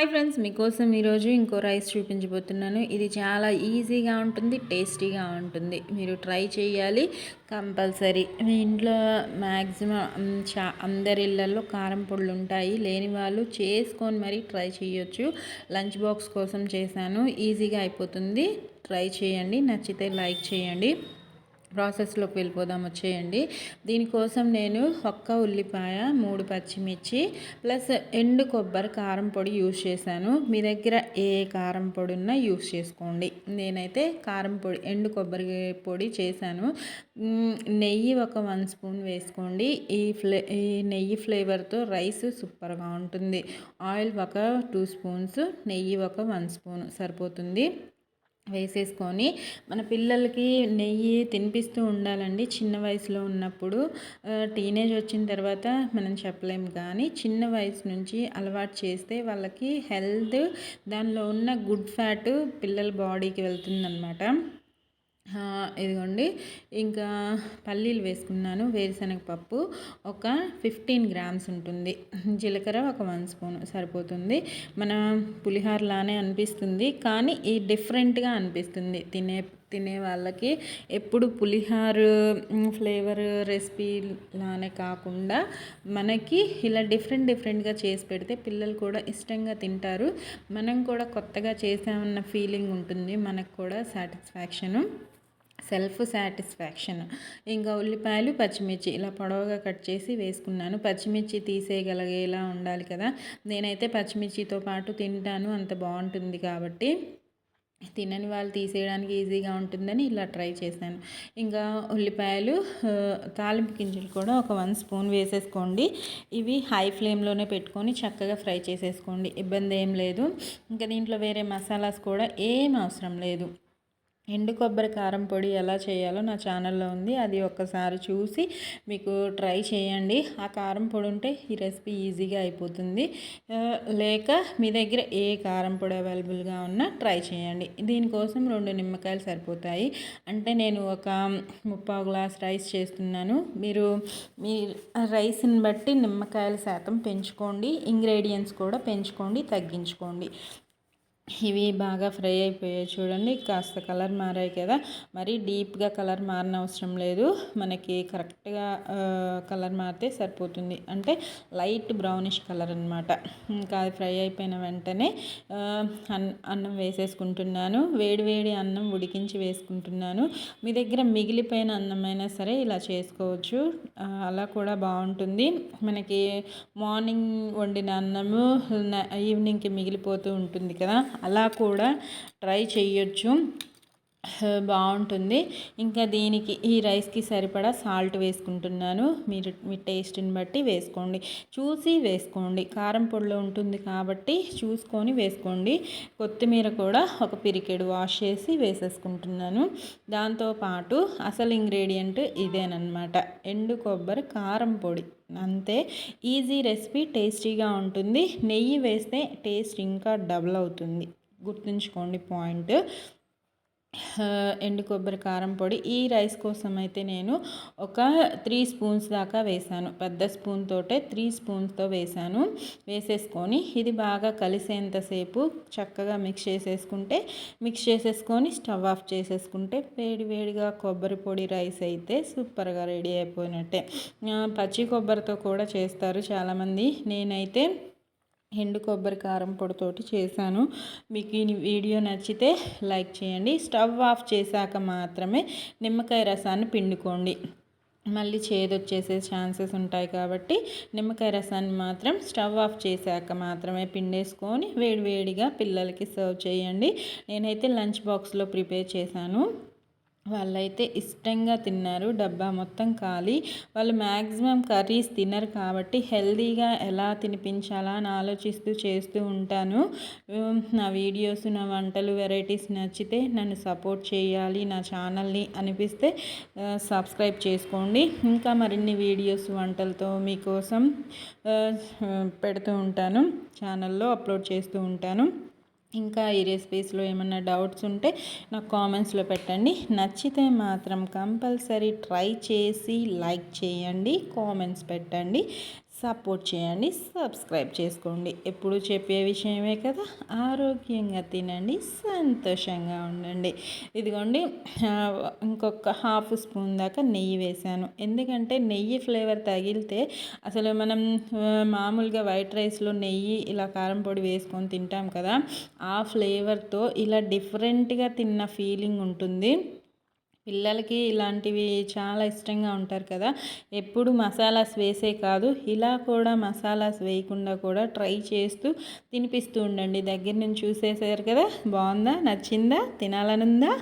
Hi friends మీకోసం ఈరోజు ఇంకో రైస్ చూపించబోతున్నాను. ఇది చాలా ఈజీగా ఉంటుంది టేస్టీగా ఉంటుంది. మీరు ట్రై చేయాలి కంపల్సరీ. మీ ఇంట్లో మ్యాక్సిమం చా అందరి ఇళ్ళల్లో కారం పొడులు ఉంటాయి లేని వాళ్ళు చేసుకొని మరీ ట్రై చేయొచ్చు. లంచ్ బాక్స్ కోసం చేశాను. ఈజీగా అయిపోతుంది. ట్రై చేయండి. నచ్చితే లైక్ చేయండి. ప్రాసెస్లోకి వెళ్ళిపోదాం వచ్చేయండి. దీనికోసం నేను ఒక్క ఉల్లిపాయ మూడు పచ్చిమిర్చి ప్లస్ ఎండు కొబ్బరి కారం పొడి యూస్ చేశాను. మీ దగ్గర ఏ కారం పొడి ఉన్నా యూస్ చేసుకోండి. నేనైతే కారం పొడి ఎండు కొబ్బరి పొడి చేశాను. నెయ్యి ఒక వన్ స్పూన్ వేసుకోండి. ఈ ఫ్లే ఈ నెయ్యి ఫ్లేవర్తో రైస్ సూపర్గా ఉంటుంది. ఆయిల్ ఒక టూ స్పూన్స్ నెయ్యి ఒక వన్ స్పూన్ సరిపోతుంది. వేసేసుకొని మన పిల్లలకి నెయ్యి తినిపిస్తూ ఉండాలండి చిన్న వయసులో ఉన్నప్పుడు. టీనేజ్ వచ్చిన తర్వాత మనం చెప్పలేం కానీ చిన్న వయసు నుంచి అలవాటు చేస్తే వాళ్ళకి హెల్త్ దానిలో ఉన్న గుడ్ ఫ్యాట్ పిల్లల బాడీకి వెళ్తుందన్నమాట. ఇదిగోండి. ఇంకా పల్లీలు వేసుకున్నాను వేరుశనగ పప్పు ఒక ఫిఫ్టీన్ గ్రామ్స్ ఉంటుంది. జీలకర్ర ఒక వన్ స్పూన్ సరిపోతుంది. మన పులిహోరలానే అనిపిస్తుంది కానీ ఈ డిఫరెంట్గా అనిపిస్తుంది. తినే తినే వాళ్ళకి ఎప్పుడు పులిహార ఫ్లేవర్ రెసిపీ లానే కాకుండా మనకి ఇలా డిఫరెంట్ డిఫరెంట్గా చేసి పెడితే పిల్లలు కూడా ఇష్టంగా తింటారు. మనం కూడా కొత్తగా చేసామన్న ఫీలింగ్ ఉంటుంది. మనకు కూడా సాటిస్ఫాక్షను సెల్ఫ్ సాటిస్ఫాక్షన్. ఇంకా ఉల్లిపాయలు పచ్చిమిర్చి ఇలా పొడవుగా కట్ చేసి వేసుకున్నాను. పచ్చిమిర్చి తీసేయగలిగేలా ఉండాలి కదా. నేనైతే పచ్చిమిర్చితో పాటు తింటాను. అంత బాగుంటుంది కాబట్టి తినని వాళ్ళు తీసేయడానికి ఈజీగా ఉంటుందని ఇలా ట్రై చేశాను. ఇంకా ఉల్లిపాయలు తాలింపు గింజలు కూడా ఒక వన్ స్పూన్ వేసేసుకోండి. ఇవి హై ఫ్లేమ్లోనే పెట్టుకొని చక్కగా ఫ్రై చేసేసుకోండి. ఇబ్బంది ఏం లేదు. ఇంకా దీంట్లో వేరే మసాలాస్ కూడా ఏం అవసరం లేదు. ఎండు కొబ్బరి కారం పొడి ఎలా చేయాలో నా ఛానల్లో ఉంది. అది ఒక్కసారి చూసి మీకు ట్రై చేయండి. ఆ కారం పొడి ఉంటే ఈ రెసిపీ ఈజీగా అయిపోతుంది. లేక మీ దగ్గర ఏ కారం పొడి అవైలబుల్గా ఉన్నా ట్రై చేయండి. దీనికోసం రెండు నిమ్మకాయలు సరిపోతాయి. అంటే నేను ఒక ముప్పావు గ్లాస్ రైస్ చేస్తున్నాను. మీరు మీ రైస్ని బట్టి నిమ్మకాయల శాతం పెంచుకోండి. ఇంగ్రీడియంట్స్ కూడా పెంచుకోండి తగ్గించుకోండి. ఇవి బాగా ఫ్రై అయిపోయాయి చూడండి. కాస్త కలర్ మారాయి కదా. మరి డీప్గా కలర్ మారిన అవసరం లేదు. మనకి కరెక్ట్గా కలర్ మారితే సరిపోతుంది. అంటే లైట్ బ్రౌనిష్ కలర్ అనమాట ఇంకా అది ఫ్రై అయిపోయిన వెంటనే అన్నం వేసేసుకుంటున్నాను. వేడి వేడి అన్నం ఉడికించి వేసుకుంటున్నాను. మీ దగ్గర మిగిలిపోయిన అన్నమైనా సరే ఇలా చేసుకోవచ్చు. అలా కూడా బాగుంటుంది. మనకి మార్నింగ్ వండిన అన్నము ఈవినింగ్కి మిగిలిపోతూ ఉంటుంది కదా. అలా కూడా ట్రై చేయొచ్చు. బాగుంటుంది. ఇంకా దీనికి ఈ రైస్కి సరిపడా సాల్ట్ వేసుకుంటున్నాను. మీరు మీ టేస్ట్ని బట్టి వేసుకోండి. చూసి వేసుకోండి. కారం పొడిలో ఉంటుంది కాబట్టి చూసుకొని వేసుకోండి. కొత్తిమీర కూడా ఒక పిరికెడు వాష్ చేసి వేసేసుకుంటున్నాను. దాంతోపాటు అసలు ఇంగ్రీడియంట్ ఇదేనమాట ఎండు కొబ్బరి కారం పొడి. అంతే. ఈజీ రెసిపీ టేస్టీగా ఉంటుంది. నెయ్యి వేస్తే టేస్ట్ ఇంకా డబుల్ అవుతుంది. గుర్తుంచుకోండి పాయింట్. ఎండు కొబ్బరి కారం పొడి ఈ రైస్ కోసం అయితే నేను ఒక త్రీ స్పూన్స్ దాకా వేసాను పెద్ద స్పూన్ తోటే త్రీ స్పూన్స్తో వేసాను వేసేసుకొని ఇది బాగా కలిసేంతసేపు చక్కగా మిక్స్ చేసేసుకుంటే మిక్స్ చేసేసుకొని స్టవ్ ఆఫ్ చేసేసుకుంటే వేడి వేడిగా కొబ్బరి పొడి రైస్ అయితే సూపర్గా రెడీ అయిపోయినట్టే. పచ్చి కొబ్బరితో కూడా చేస్తారు చాలామంది. నేనైతే ఎండు కొబ్బరి కారం పొడితోటి చేశాను. మీకు ఈ వీడియో నచ్చితే లైక్ చేయండి. స్టవ్ ఆఫ్ చేశాక మాత్రమే నిమ్మకాయ రసాన్ని పిండుకోండి. మళ్ళీ చేదొచ్చేసే ఛాన్సెస్ ఉంటాయి కాబట్టి నిమ్మకాయ రసాన్ని మాత్రం స్టవ్ ఆఫ్ చేశాక మాత్రమే పిండేసుకొని వేడివేడిగా పిల్లలకి సర్వ్ చేయండి. నేనైతే లంచ్ బాక్స్లో ప్రిపేర్ చేశాను. వాళ్ళైతే ఇష్టంగా తిన్నారు డబ్బా మొత్తం ఖాళీ. వాళ్ళు మ్యాక్సిమం కర్రీస్ తినరు కాబట్టి హెల్తీగా ఎలా తినిపించాలా అని ఆలోచిస్తూ చేస్తూ ఉంటాను. నా వీడియోస్ నా వంటలు వెరైటీస్ నచ్చితే నన్ను సపోర్ట్ చేయాలి నా ఛానల్ని అనిపిస్తే సబ్స్క్రైబ్ చేసుకోండి. ఇంకా మరిన్ని వీడియోస్ వంటలతో మీకోసం పెడుతూ ఉంటాను. ఛానల్లో అప్లోడ్ చేస్తూ ఉంటాను. ఇంకా ఈ రెసిపీస్లో ఏమన్నా డౌట్స్ ఉంటే నాకు కామెంట్స్లో పెట్టండి. నచ్చితే మాత్రం కంపల్సరీ ట్రై చేసి లైక్ చేయండి కామెంట్స్ పెట్టండి. సపోర్ట్ చేయండి సబ్స్క్రైబ్ చేసుకోండి. ఎప్పుడు చెప్పే విషయమే కదా ఆరోగ్యంగా తినండి సంతోషంగా ఉండండి. ఇదిగోండి ఇంకొక హాఫ్ స్పూన్ దాకా నెయ్యి వేసాను ఎందుకంటే నెయ్యి ఫ్లేవర్ తగిలితే అసలు మనం మామూలుగా వైట్ రైస్లో నెయ్యి ఇలా కారం పొడి వేసుకొని తింటాం కదా ఆ ఫ్లేవర్తో ఇలా డిఫరెంట్గా తిన్న ఫీలింగ్ ఉంటుంది. పిల్లలకి ఇలాంటివి చాలా ఇష్టంగా ఉంటారు కదా. ఎప్పుడు మసాలాస్ వేసే కాదు ఇలా కూడా మసాలాస్ వేయకుండా కూడా ట్రై చేస్తూ తినిపిస్తూ ఉండండి. దగ్గర నుంచి చూసేసారు కదా? బాగుందా? నచ్చిందా? తినాలనుందా?